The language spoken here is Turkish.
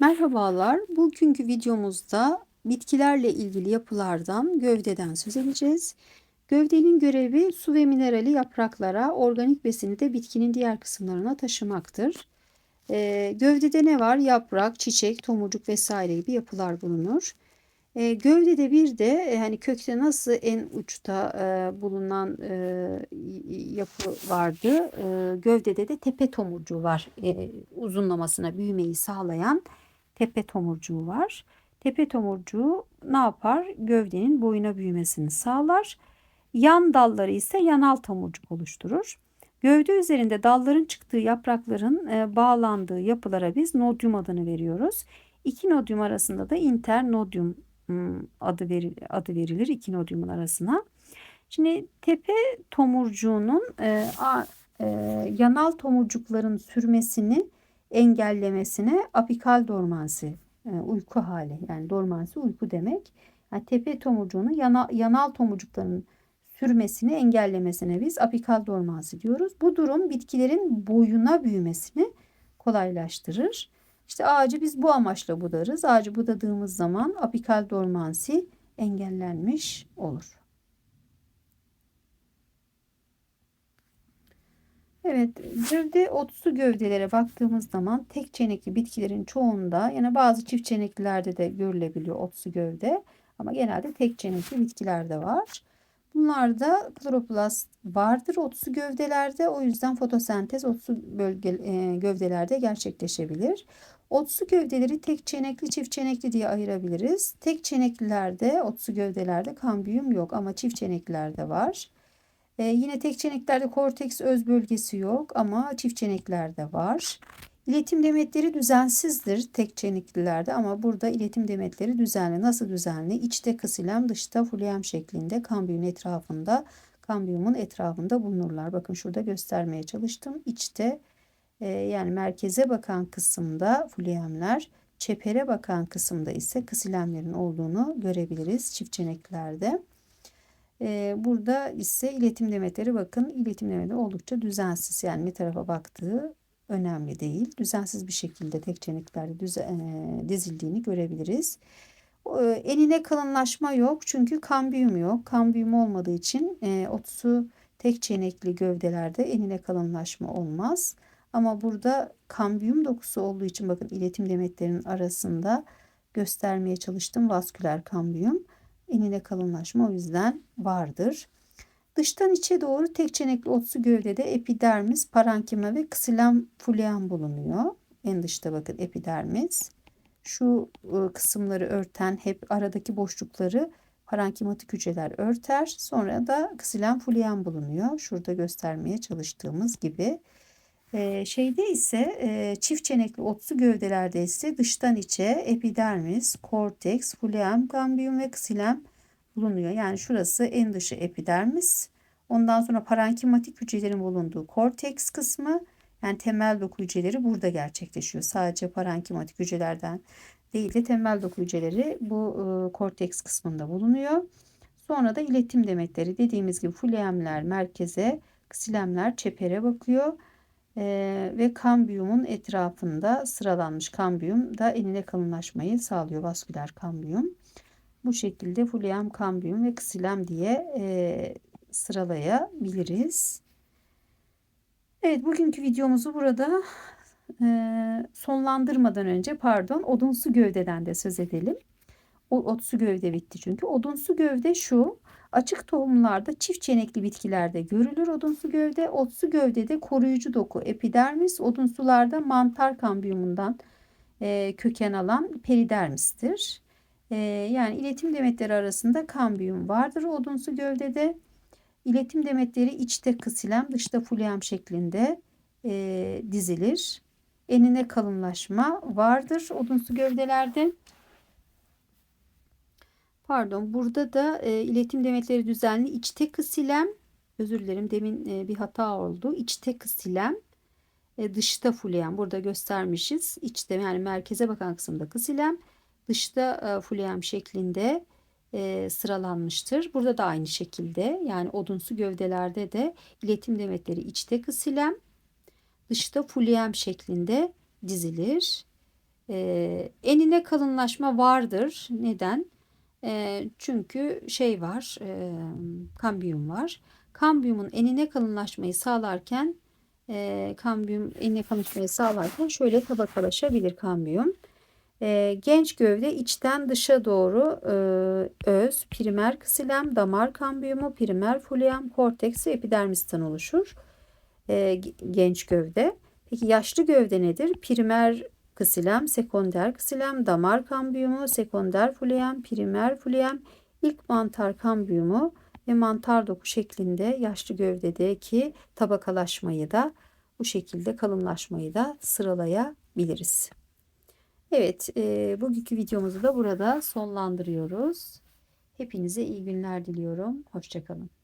Merhabalar. Bugünkü videomuzda bitkilerle ilgili yapılardan, gövdeden söz edeceğiz. Gövdenin görevi su ve minerali yapraklara, organik besini de bitkinin diğer kısımlarına taşımaktır. Ee, gövdede ne var? Yaprak, çiçek, tomurcuk vesaire gibi yapılar bulunur. Ee, gövdede bir de e, hani kökte nasıl en uçta e, bulunan e, yapı vardı. E, gövdede de tepe tomurcuğu var. E, uzunlamasına büyümeyi sağlayan tepe tomurcuğu var. Tepe tomurcuğu ne yapar? Gövdenin boyuna büyümesini sağlar. Yan dalları ise yanal tomurcuk oluşturur. Gövde üzerinde dalların çıktığı yaprakların e, bağlandığı yapılara biz nodyum adını veriyoruz. İki nodyum arasında da internodyum hmm, adı, veri, adı verilir iki nodyumun arasına. Şimdi tepe tomurcuğunun e, a, e, yanal tomurcukların sürmesini engellemesine apikal dormansi e, uyku hali yani dormansi uyku demek. Yani tepe tomurcuğunun yana, yanal tomurcukların sürmesini engellemesine biz apikal dormansi diyoruz. Bu durum bitkilerin boyuna büyümesini kolaylaştırır. İşte ağacı biz bu amaçla budarız. Ağacı budadığımız zaman apikal dormansi engellenmiş olur. Evet, gövde otsu gövdelere baktığımız zaman tek çenekli bitkilerin çoğunda yani bazı çift çeneklilerde de görülebiliyor otsu gövde ama genelde tek çenekli bitkilerde var. Bunlarda kloroplast vardır otsu gövdelerde o yüzden fotosentez otsu bölge, e, gövdelerde gerçekleşebilir. Otsu gövdeleri tek çenekli çift çenekli diye ayırabiliriz. Tek çeneklilerde otsu gövdelerde kambiyum yok ama çift çeneklilerde var. Ee, yine tek çeneklerde korteks öz bölgesi yok ama çift çeneklerde var. İletim demetleri düzensizdir tek çeneklilerde ama burada iletim demetleri düzenli. Nasıl düzenli? İçte kısilem, dışta fulem şeklinde kambiyum etrafında, kambiyumun etrafında bulunurlar. Bakın şurada göstermeye çalıştım. İçte e, yani merkeze bakan kısımda fulemler, çepere bakan kısımda ise kısilemlerin olduğunu görebiliriz çift çeneklerde. Ee, burada ise iletim demetleri bakın iletim demetleri oldukça düzensiz yani ne tarafa baktığı önemli değil. Düzensiz bir şekilde tek çeniklerde düze, e, dizildiğini görebiliriz. E, enine kalınlaşma yok çünkü kambiyum yok. Kambiyum olmadığı için e, otusu tek çenekli gövdelerde enine kalınlaşma olmaz. Ama burada kambiyum dokusu olduğu için bakın iletim demetlerinin arasında göstermeye çalıştım vasküler kambiyum enine kalınlaşma o yüzden vardır. Dıştan içe doğru tek çenekli otsu gövdede epidermis, parankima ve ksilem fuleam bulunuyor. En dışta bakın epidermis. Şu ıı, kısımları örten hep aradaki boşlukları parankimatik hücreler örter. Sonra da ksilem fuleam bulunuyor. Şurada göstermeye çalıştığımız gibi. Şeyde ise çift çenekli otsu gövdelerde ise dıştan içe epidermis, korteks, fluem, gambiyum ve ksilem bulunuyor. Yani şurası en dışı epidermis. Ondan sonra parenkimatik hücrelerin bulunduğu korteks kısmı yani temel doku hücreleri burada gerçekleşiyor. Sadece parenkimatik hücrelerden değil de temel doku hücreleri bu e, korteks kısmında bulunuyor. Sonra da iletim demetleri dediğimiz gibi fluemler merkeze, ksilemler çepere bakıyor e, ve kambiyumun etrafında sıralanmış kambiyum da enine kalınlaşmayı sağlıyor vasküler kambiyum. Bu şekilde fulem kambiyum ve ksilem diye e, sıralayabiliriz. Evet bugünkü videomuzu burada e, sonlandırmadan önce pardon odunsu gövdeden de söz edelim. O, otsu gövde bitti çünkü. Odunsu gövde şu Açık tohumlarda çift çenekli bitkilerde görülür odunsu gövde. Otsu gövdede koruyucu doku epidermis, odunsularda mantar kambiyumundan e, köken alan peridermistir. E, yani iletim demetleri arasında kambiyum vardır odunsu gövdede. İletim demetleri içte kısilem, dışta fulem şeklinde e, dizilir. Enine kalınlaşma vardır odunsu gövdelerde. Pardon burada da e, iletim demetleri düzenli içte kısilem özür dilerim demin e, bir hata oldu. İçte kısilem e, dışta fulem burada göstermişiz. İçte yani merkeze bakan kısımda kısilem dışta e, fulem şeklinde e, sıralanmıştır. Burada da aynı şekilde yani odunsu gövdelerde de iletim demetleri içte kısilem dışta fulem şeklinde dizilir. E, enine kalınlaşma vardır. Neden? E, çünkü şey var, e, kambiyum var. Kambiyumun enine kalınlaşmayı sağlarken e, kambiyum enine kalınlaşmayı sağlarken şöyle tabakalaşabilir kambiyum. E, genç gövde içten dışa doğru e, öz, primer ksilem, damar kambiyumu, primer fluem, korteks ve epidermisten oluşur. E, genç gövde. Peki yaşlı gövde nedir? Primer ksilem, sekonder ksilem, damar kambiyumu, sekonder fluem, primer fluem, ilk mantar kambiyumu ve mantar doku şeklinde yaşlı gövdedeki tabakalaşmayı da bu şekilde kalınlaşmayı da sıralayabiliriz. Evet, e, bugünkü videomuzu da burada sonlandırıyoruz. Hepinize iyi günler diliyorum. Hoşçakalın.